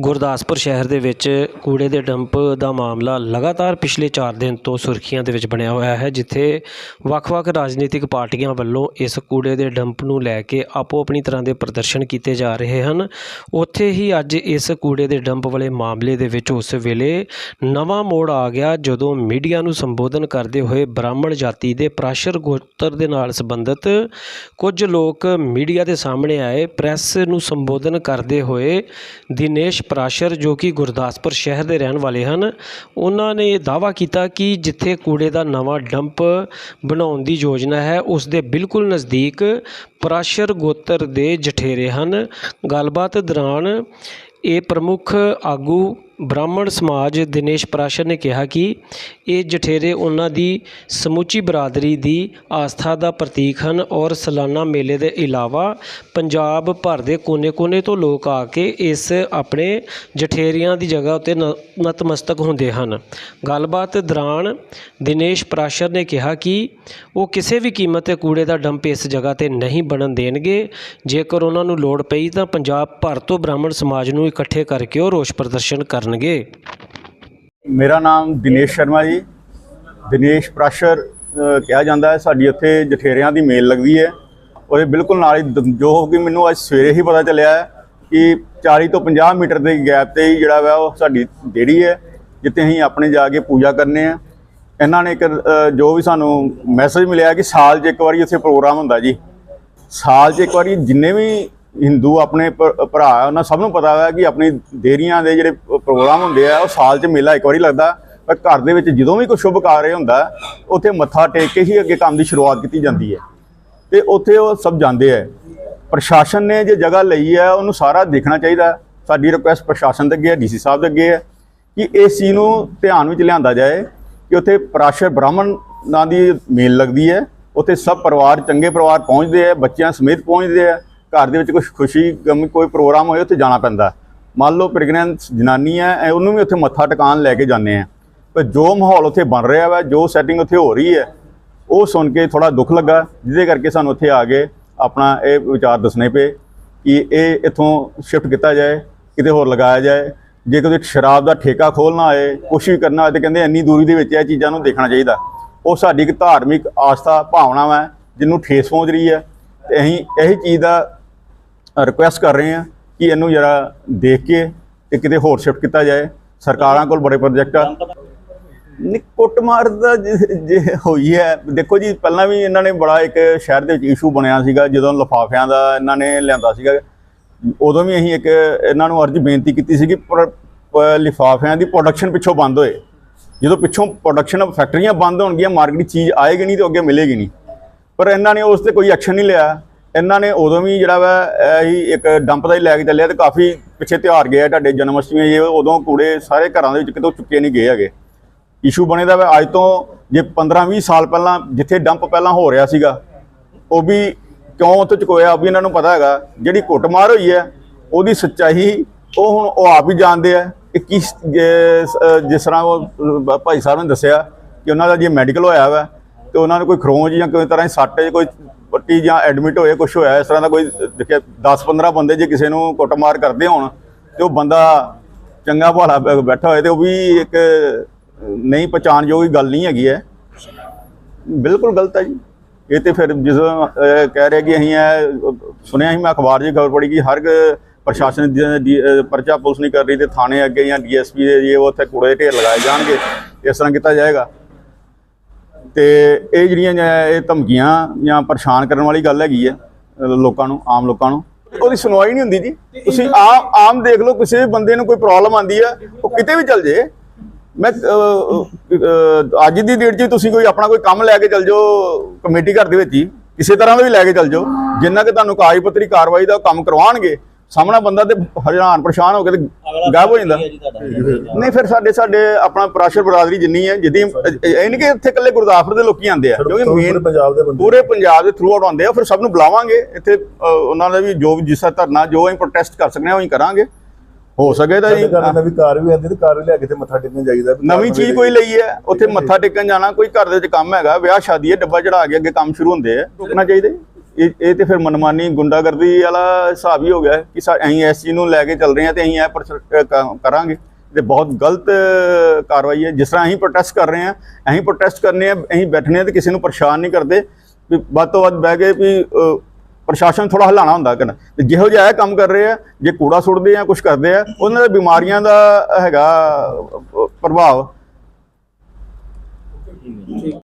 ਗੁਰਦਾਸਪੁਰ ਸ਼ਹਿਰ ਦੇ ਵਿੱਚ ਕੂੜੇ ਦੇ ਡੰਪ ਦਾ ਮਾਮਲਾ ਲਗਾਤਾਰ ਪਿਛਲੇ 4 ਦਿਨ ਤੋਂ ਸੁਰਖੀਆਂ ਦੇ ਵਿੱਚ ਬਣਿਆ ਹੋਇਆ ਹੈ, ਜਿੱਥੇ ਵੱਖ-ਵੱਖ ਰਾਜਨੀਤਿਕ ਪਾਰਟੀਆਂ ਵੱਲੋਂ ਇਸ ਕੂੜੇ ਦੇ ਡੰਪ ਨੂੰ ਲੈ ਕੇ ਆਪੋ ਆਪਣੀ ਤਰ੍ਹਾਂ ਦੇ ਪ੍ਰਦਰਸ਼ਨ ਕੀਤੇ ਜਾ ਰਹੇ ਹਨ। ਉੱਥੇ ਹੀ ਅੱਜ ਇਸ ਕੂੜੇ ਦੇ ਡੰਪ ਵਾਲੇ ਮਾਮਲੇ ਦੇ ਵਿੱਚ ਉਸ ਵੇਲੇ ਨਵਾਂ ਮੋੜ ਆ ਗਿਆ, ਜਦੋਂ ਮੀਡੀਆ ਨੂੰ ਸੰਬੋਧਨ ਕਰਦੇ ਹੋਏ ਬ੍ਰਾਹਮਣ ਜਾਤੀ ਦੇ ਪ੍ਰਾਸ਼ਰ ਗੋਤਰ ਦੇ ਨਾਲ ਸੰਬੰਧਿਤ ਕੁਝ ਲੋਕ ਮੀਡੀਆ ਦੇ ਸਾਹਮਣੇ ਆਏ, ਪ੍ਰੈਸ ਨੂੰ ਸੰਬੋਧਨ ਕਰਦੇ ਹੋਏ ਦਿਨੇਸ਼ ਪ੍ਰਾਸ਼ਰ ਜੋ ਕਿ ਗੁਰਦਾਸਪੁਰ ਸ਼ਹਿਰ ਦੇ ਰਹਿਣ ਵਾਲੇ ਹਨ, ਉਹਨਾਂ ਨੇ ਦਾਅਵਾ ਕੀਤਾ ਕਿ ਜਿੱਥੇ ਕੂੜੇ ਦਾ ਨਵਾਂ ਡੰਪ ਬਣਾਉਣ ਦੀ ਯੋਜਨਾ ਹੈ, ਉਸ ਦੇ ਬਿਲਕੁਲ ਨਜ਼ਦੀਕ ਪ੍ਰਾਸ਼ਰ ਗੋਤਰ ਦੇ ਜਠੇਰੇ ਹਨ। ਗੱਲਬਾਤ ਦੌਰਾਨ ਇਹ ਪ੍ਰਮੁੱਖ ਆਗੂ ਬ੍ਰਾਹਮਣ ਸਮਾਜ ਦਿਨੇਸ਼ ਪਰਾਸ਼ਰ ਨੇ ਕਿਹਾ ਕਿ ਇਹ ਜਠੇਰੇ ਉਹਨਾਂ ਦੀ ਸਮੁੱਚੀ ਬਰਾਦਰੀ ਦੀ ਆਸਥਾ ਦਾ ਪ੍ਰਤੀਕ ਹਨ ਔਰ ਸਲਾਨਾ ਮੇਲੇ ਦੇ ਇਲਾਵਾ ਪੰਜਾਬ ਭਰ ਦੇ ਕੋਨੇ-ਕੋਨੇ ਤੋਂ ਲੋਕ ਆ ਕੇ ਇਸ ਆਪਣੇ ਜਠੇਰਿਆਂ ਦੀ ਜਗ੍ਹਾ ਉੱਤੇ ਨ- ਨਤਮਸਤਕ ਹੁੰਦੇ ਹਨ। ਗੱਲਬਾਤ ਦੌਰਾਨ ਦਿਨੇਸ਼ ਪ੍ਰਾਸ਼ਰ ਨੇ ਕਿਹਾ ਕਿ ਉਹ ਕਿਸੇ ਵੀ ਕੀਮਤ ਤੇ ਕੂੜੇ ਦਾ ਡੰਪ ਇਸ ਜਗ੍ਹਾ ਤੇ ਨਹੀਂ ਬਣਨ ਦੇਣਗੇ। ਜੇਕਰ ਉਹਨਾਂ ਨੂੰ ਲੋੜ ਪਈ ਤਾਂ ਪੰਜਾਬ ਭਰ ਤੋਂ ਬ੍ਰਾਹਮਣ ਸਮਾਜ ਨੂੰ ਇਕੱਠੇ ਕਰਕੇ ਉਹ ਰੋਸ ਪ੍ਰਦਰਸ਼ਨ ਕਰਨ। ਕਰਨਗੇ। ਮੇਰਾ ਨਾਮ ਦਿਨੇਸ਼ ਸ਼ਰਮਾ ਜੀ। ਦਿਨੇਸ਼ ਪ੍ਰਸ਼ਰ ਕਿਹਾ ਜਾਂਦਾ ਹੈ, ਸਾਡੀ ਉੱਥੇ ਜਠੇਰਿਆਂ ਦੀ ਮੇਲ ਲੱਗਦੀ ਹੈ। ਉਹਦੇ ਬਿਲਕੁਲ ਨਾਲ ਹੀ ਦ- ਜੋ ਕਿ ਮੈਨੂੰ ਅੱਜ ਸਵੇਰੇ ਹੀ ਪਤਾ ਚੱਲਿਆ ਹੈ ਕਿ 40 ਤੋਂ 50 ਮੀਟਰ ਦੇ ਗੈਪ ਤੇ ਹੀ ਜਿਹੜਾ ਵਾ ਉਹ ਸਾਡੀ ਡੇਰੀ ਹੈ, ਜਿੱਥੇ ਅਸੀਂ ਆਪਣੇ ਜਾ ਕੇ ਪੂਜਾ ਕਰਨੇ ਆ। ਇਹਨਾਂ ਨੇ ਇੱਕ ਜੋ ਵੀ ਸਾਨੂੰ ਮੈਸੇਜ ਮਿਲਿਆ ਕਿ ਸਾਲ 'ਚ ਇੱਕ ਵਾਰੀ ਉੱਥੇ ਪ੍ਰੋਗਰਾਮ ਹੁੰਦਾ ਜੀ। ਸਾਲ 'ਚ ਇੱਕ ਵਾਰੀ ਜਿੰਨੇ ਵੀ ਹਿੰਦੂ ਆਪਣੇ ਭ- ਭਰਾ ਉਹਨਾਂ ਸਭ ਨੂੰ ਪਤਾ ਹੈ ਕਿ ਆਪਣੀ ਦੇਰੀਆਂ ਦੇ ਜਿਹੜੇ ਪ੍ਰੋਗਰਾਮ ਹੁੰਦੇ ਆ, ਉਹ ਸਾਲ 'ਚ ਮੇਲਾ ਇੱਕ ਵਾਰੀ ਲੱਗਦਾ। ਪਰ ਘਰ ਦੇ ਵਿੱਚ ਜਦੋਂ ਵੀ ਕੋਈ ਸ਼ੁਭ ਕਾਰਜ ਹੁੰਦਾ, ਉੱਥੇ ਮੱਥਾ ਟੇਕ ਕੇ ਹੀ ਅੱਗੇ ਕੰਮ ਦੀ ਸ਼ੁਰੂਆਤ ਕੀਤੀ ਜਾਂਦੀ ਹੈ। ਤੇ ਉੱਥੇ ਉਹ ਸਭ ਜਾਂਦੇ ਆ। ਪ੍ਰਸ਼ਾਸਨ ਨੇ ਜੇ ਜਗ੍ਹਾ ਲਈ ਹੈ ਉਹਨੂੰ ਸਾਰਾ ਦੇਖਣਾ ਚਾਹੀਦਾ। ਸਾਡੀ ਰਿਕੁਐਸਟ ਪ੍ਰਸ਼ਾਸਨ ਦੇ ਅੱਗੇ ਹੈ ਡੀਸੀ ਸਾਹਿਬ ਦੇ ਅੱਗੇ ਹੈ ਕਿ ਇਸ ਚੀਜ਼ ਨੂੰ ਧਿਆਨ ਵਿੱਚ ਲਿਆਂਦਾ ਜਾਏ ਕਿ ਉੱਥੇ ਪ੍ਰਾਸ਼ ਬ੍ਰਾਹਮਣ ਨਾਂ ਦੀ ਮੇਲ ਲੱਗਦੀ ਹੈ। ਉੱਥੇ ਸਭ ਪਰਿਵਾਰ ਚੰਗੇ ਪਰਿਵਾਰ ਪਹੁੰਚਦੇ ਆ, ਬੱਚਿਆਂ ਸਮੇਤ ਪਹੁੰਚਦੇ ਆ। ਘਰ ਦੇ ਵਿੱਚ ਕੁਝ ਖੁਸ਼ੀ, ਗਮ, ਕੋਈ ਪ੍ਰੋਗਰਾਮ ਹੋਏ, ਉੱਥੇ ਜਾਣਾ ਪੈਂਦਾ। ਮੰਨ ਲਓ ਪ੍ਰੈਗਨੈਂਟ ਜਨਾਨੀ ਹੈ ਉਹਨੂੰ ਵੀ ਉੱਥੇ ਮੱਥਾ ਟਿਕਾਣ ਲੈ ਕੇ ਜਾਂਦੇ ਆ। ਪਰ ਜੋ ਮਾਹੌਲ ਉੱਥੇ ਬਣ ਰਿਹਾ ਵਾ, ਜੋ ਸੈਟਿੰਗ ਉੱਥੇ ਹੋ ਰਹੀ ਹੈ, ਉਹ ਸੁਣ ਕੇ ਥੋੜਾ ਦੁੱਖ ਲੱਗਾ, ਜਿਹਦੇ ਕਰਕੇ ਸਾਨੂੰ ਉੱਥੇ ਆ ਕੇ ਆਪਣਾ ਇਹ ਵਿਚਾਰ ਦੱਸਣੇ ਪਏ ਕਿ ਇਹ ਇਥੋਂ ਸ਼ਿਫਟ ਕੀਤਾ ਜਾਏ, ਕਿਤੇ ਹੋਰ ਲਗਾਇਆ ਜਾਏ। ਜੇ ਕੋਈ ਸ਼ਰਾਬ ਦਾ ਠੇਕਾ ਖੋਲਣਾ ਹੋਏ ਕੁਛ ਵੀ ਕਰਨਾ ਹੋਏ ਤੇ ਕਹਿੰਦੇ ਇੰਨੀ ਦੂਰੀ ਦੇ ਵਿੱਚ ਇਹ ਚੀਜ਼ਾਂ ਨੂੰ ਦੇਖਣਾ ਚਾਹੀਦਾ। ਉਹ ਸਾਡੀ ਇੱਕ ਧਾਰਮਿਕ ਆਸਥਾ, ਭਾਵਨਾ ਹੈ ਜਿਹਨੂੰ ਠੇਸ ਪਹੁੰਚ ਰਹੀ ਹੈ। ਤੇ ਅਸੀਂ ਇਹੀ ਚੀਜ਼ ਦਾ ਰਿਕੁਐਸਟ ਕਰ ਰਹੇ ਹਾਂ ਕਿ ਇਹਨੂੰ ਜਰਾ ਦੇਖ ਕੇ ਤੇ ਕਿਤੇ ਹੋਰ ਸ਼ਿਫਟ ਕੀਤਾ ਜਾਏ। ਸਰਕਾਰਾਂ ਕੋਲ ਬੜੇ ਪ੍ਰੋਜੈਕਟ ਆ। ਨਹੀਂ ਕੁੱਟਮਾਰ ਦਾ ਜੇ- ਜੇ ਹੋਈ ਹੈ। ਦੇਖੋ ਜੀ, ਪਹਿਲਾਂ ਵੀ ਇਹਨਾਂ ਨੇ ਬੜਾ ਇੱਕ ਸ਼ਹਿਰ ਦੇ ਵਿੱਚ ਇਸ਼ੂ ਬਣਿਆ ਸੀਗਾ, ਜਦੋਂ ਲਫਾਫਿਆਂ ਦਾ ਇਹਨਾਂ ਨੇ ਲਿਆਂਦਾ ਸੀਗਾ। ਉਦੋਂ ਵੀ ਅਸੀਂ ਇੱਕ ਇਹਨਾਂ ਨੂੰ ਅਰਜ਼ ਬੇਨਤੀ ਕੀਤੀ ਸੀਗੀ, ਪਰ ਲਿਫਾਫਿਆਂ ਦੀ ਪ੍ਰੋਡਕਸ਼ਨ ਪਿੱਛੋਂ ਬੰਦ ਹੋਏ। ਜਦੋਂ ਪਿੱਛੋਂ ਪ੍ਰੋਡਕਸ਼ਨ ਫੈਕਟਰੀਆਂ ਬੰਦ ਹੋਣਗੀਆਂ ਮਾਰਕੀਟ ਚੀਜ਼ ਆਏਗੀ ਨਹੀਂ ਤੇ ਅੱਗੇ ਮਿਲੇਗੀ ਨਹੀਂ। ਪਰ ਇਹਨਾਂ ਨੇ ਉਸ ਤੇ ਕੋਈ ਐਕਸ਼ਨ ਨਹੀਂ ਲਿਆ। ਇਹਨਾਂ ਨੇ ਉਦੋਂ ਵੀ ਜਿਹੜਾ ਵਾ, ਇਹੀ ਇੱਕ ਡੰਪ ਦਾ ਹੀ ਲੈ ਕੇ ਚੱਲਿਆ ਤੇ ਕਾਫੀ ਪਿੱਛੇ ਤਿਉਹਾਰ ਗਏ ਆ ਤੁਹਾਡੇ ਜਨਮ ਅਸ਼ਟਮੀ ਇਹ ਉਦੋਂ ਕੂੜੇ ਸਾਰੇ ਘਰਾਂ ਦੇ ਵਿੱਚ ਕਿਤੋਂ ਚੁੱਕੇ ਨਹੀਂ ਗਏ ਹੈਗੇ। ਇਸ਼ੂ ਬਣੇ ਦਾ ਵਾ, ਅੱਜ ਤੋਂ ਜੇ 15-20 ਸਾਲ ਪਹਿਲਾਂ ਜਿੱਥੇ ਡੰਪ ਪਹਿਲਾਂ ਹੋ ਰਿਹਾ ਸੀਗਾ, ਉਹ ਵੀ ਕਿਉਂ ਉੱਥੇ ਚੁਕੋਇਆ ਵੀ ਇਹਨਾਂ ਨੂੰ ਪਤਾ ਹੈਗਾ। ਜਿਹੜੀ ਕੁੱਟਮਾਰ ਹੋਈ ਹੈ, ਉਹਦੀ ਸੱਚਾਈ ਉਹ ਹੁਣ ਉਹ ਆਪ ਹੀ ਜਾਣਦੇ ਆ ਕਿ ਕਿਸ ਜਿਸ ਤਰ੍ਹਾਂ ਉਹ ਭਾਈ ਸਾਹਿਬ ਨੇ ਦੱਸਿਆ ਕਿ ਉਹਨਾਂ ਦਾ ਜੇ ਮੈਡੀਕਲ ਹੋਇਆ ਵਾ ਤੇ ਉਹਨਾਂ ਨੂੰ ਕੋਈ ਖਰੋਂਜ ਜਾਂ ਕੋਈ ਤਰ੍ਹਾਂ ਦੀ ਸੱਟ ਕੋਈ ਪੱਟੀ ਜਾਂ ਐਡਮਿਟ ਹੋਏ ਕੁਝ ਹੋਇਆ, ਇਸ ਤਰ੍ਹਾਂ ਦਾ ਕੋਈ ਦੇਖਿਆ 10-15 ਬੰਦੇ ਜੇ ਕਿਸੇ ਨੂੰ ਕੁੱਟਮਾਰ ਕਰਦੇ ਹੋਣ ਤੇ ਉਹ ਬੰਦਾ ਚੰਗਾ ਭਾਲਾ ਬੈਠਾ ਹੋਏ ਤੇ ਉਹ ਵੀ ਇੱਕ ਨਹੀਂ ਪਛਾਣਯੋਗ ਗੱਲ ਨਹੀਂ ਹੈਗੀ ਹੈ ਬਿਲਕੁਲ ਗਲਤ ਹੈ ਜੀ। ਇਹ ਤੇ ਫਿਰ ਜਿਸ ਕਹਿ ਰਹੇ ਕਿ ਅਸੀਂ ਇਹ ਸੁਣਿਆ ਸੀ ਮੈਂ ਅਖਬਾਰ 'ਚ ਖਬਰ ਪੜੀ ਕਿ ਹਰ ਇੱਕ ਪ੍ਰਸ਼ਾਸਨ ਦੀ- ਪਰਚਾ ਪੁਲਿਸ ਨਹੀਂ ਕਰ ਰਹੀ ਤੇ ਥਾਣੇ ਅੱਗੇ ਜਾਂ ਡੀਐਸਪੀ ਦੇ ਜੇ ਉਹ ਉੱਥੇ ਕੂੜੇ ਦੇ ਢੇਰ ਲਗਾਏ ਜਾਣਗੇ, ਇਸ ਤਰ੍ਹਾਂ ਕੀਤਾ ਜਾਏਗਾ। ਤੇ ਇਹ ਜਿਹੜੀਆਂ ਇਹ ਧਮਕੀਆਂ ਜਾਂ ਪਰੇਸ਼ਾਨ ਕਰਨ ਵਾਲੀ ਗੱਲ ਹੈਗੀ ਹੈ ਲੋਕਾਂ ਨੂੰ, ਆਮ ਲੋਕਾਂ ਨੂੰ, ਉਹਦੀ ਸੁਣਵਾਈ ਨਹੀਂ ਹੁੰਦੀ ਜੀ। ਤੁਸੀਂ ਆਮ ਆਮ ਦੇਖ ਲਓ, ਕਿਸੇ ਵੀ ਬੰਦੇ ਨੂੰ ਕੋਈ ਪ੍ਰੋਬਲਮ ਆਂਦੀ ਆ ਉਹ ਕਿਤੇ ਵੀ ਚੱਲ ਜੇ। ਮੈਂ ਅੱਜ ਦੀ ਡੇਟ 'ਚ ਤੁਸੀਂ ਕੋਈ ਆਪਣਾ ਕੋਈ ਕੰਮ ਲੈ ਕੇ ਚੱਲ ਜਾਓ, ਕਮੇਟੀ ਘਰ ਦੇ ਵਿੱਚ ਹੀ, ਕਿਸੇ ਤਰ੍ਹਾਂ ਦਾ ਵੀ ਲੈ ਕੇ ਚੱਲ ਜਾਓ, ਜਿੰਨਾ ਕਿ ਤੁਹਾਨੂੰ ਕਾਗਜ਼ ਪੱਤਰੀ ਕਾਰਵਾਈ ਦਾ ਕੰਮ ਕਰਵਾਉਣਗੇ ਸਾਹਮਣਾ ਬੰਦਾ ਤੇ ਹੈਰਾਨ ਪਰੇਸ਼ਾਨ ਹੋ ਕੇ ਤੇ ਗਾਇਬ ਹੋ ਜਾਂਦਾ। ਨਹੀਂ ਫਿਰ ਸਾਡੇ ਸਾਡੇ ਆਪਣਾ ਪ੍ਰਾਸ਼ਰ ਬਰਾਦਰੀ ਜਿੰਨੀ ਹੈ ਜਿੱਦੀ ਇਹ ਨਹੀਂ ਕਿ ਇੱਥੇ ਇਕੱਲੇ ਗੁਰਦਾਸਪੁਰ ਦੇ ਲੋਕੀ ਆਉਂਦੇ ਆ ਕਿਉਂਕਿ ਪੂਰੇ ਮੇਨ ਪੰਜਾਬ ਦੇ ਬੰਦੇ। ਪੂਰੇ ਪੰਜਾਬ ਦੇ ਥਰੂ ਆਊਟ ਆਉਂਦੇ ਆ ਫਿਰ ਸਭ ਨੂੰ ਬੁਲਾਵਾਂਗੇ। ਇੱਥੇ ਉਹਨਾਂ ਦਾ ਵੀ ਜੋ ਵੀ ਜਿਸ ਤਰ੍ਹਾਂ ਧਰਨਾ ਜੋ ਅਸੀਂ ਪ੍ਰੋਟੈਸਟ ਕਰ ਸਕਦੇ ਹਾਂ ਉਹ ਹੀ ਕਰਾਂਗੇ। ਹੋ ਸਕੇ ਤਾਂ ਜੀ। ਨਵੀਂ ਕਾਰ ਵੀ ਆਉਂਦੀ ਤੇ ਕਾਰ ਵੀ ਲਿਆ ਕੇ ਤੇ ਮੱਥਾ ਟੇਕਣ ਜਾਈਦਾ ਵੀ ਨਵੀਂ ਚੀਜ਼ ਕੋਈ ਲਈ ਹੈ ਉੱਥੇ ਮੱਥਾ ਟੇਕਣ ਜਾਣਾ ਕੋਈ ਘਰ ਦੇ ਵਿੱਚ ਕੰਮ ਹੈਗਾ ਵਿਆਹ ਸ਼ਾਦੀ ਹੈ ਡੱਬਾ ਚੜਾ ਕੇ ਅੱਗੇ ਕੰਮ ਸ਼ੁਰੂ ਹੁੰਦੇ ਆ। ਰੁਕਣਾ ਚਾਹੀਦਾ। ਇਹ ਇਹ ਤੇ ਫਿਰ ਮਨਮਾਨੀ ਗੁੰਡਾਗਰਦੀ ਵਾਲਾ ਹਿਸਾਬ ਹੀ ਹੋ ਗਿਆ ਕਿ ਅਸੀਂ ਇਸ ਚੀਜ਼ ਨੂੰ ਲੈ ਕੇ ਚੱਲ ਰਹੇ ਹਾਂ ਤੇ ਅਸੀਂ ਇਹ ਪ੍ਰਚ- ਕਰਾਂਗੇ। ਤੇ ਬਹੁਤ ਗਲਤ ਕਾਰਵਾਈ ਹੈ। ਜਿਸ ਤਰ੍ਹਾਂ ਅਸੀਂ ਪ੍ਰੋਟੈਸਟ ਕਰ ਰਹੇ ਹਾਂ, ਅਸੀਂ ਪ੍ਰੋਟੈਸਟ ਕਰਨੇ ਆ ਅਸੀਂ ਬੈਠਨੇ ਆ ਤੇ ਕਿਸੇ ਨੂੰ ਪਰੇਸ਼ਾਨ ਨਹੀਂ ਕਰਦੇ। ਵੀ ਵੱਧ ਤੋਂ ਵੱਧ ਬਹਿ ਕੇ ਵੀ ਪ੍ਰਸ਼ਾਸਨ ਥੋੜਾ ਹਲਾਣਾ ਹੁੰਦਾ ਕਿ ਤੇ ਜਿਹੋ ਜਿਹਾ ਇਹ ਕੰਮ ਕਰ ਰਹੇ ਆ, ਜੇ ਕੂੜਾ ਸੁੱਟਦੇ ਆ ਕੁਝ ਕਰਦੇ ਆ, ਉਹਨਾਂ ਦੇ ਬਿਮਾਰੀਆਂ ਦਾ ਹੈਗਾ ਪ੍ਰਭਾਵ।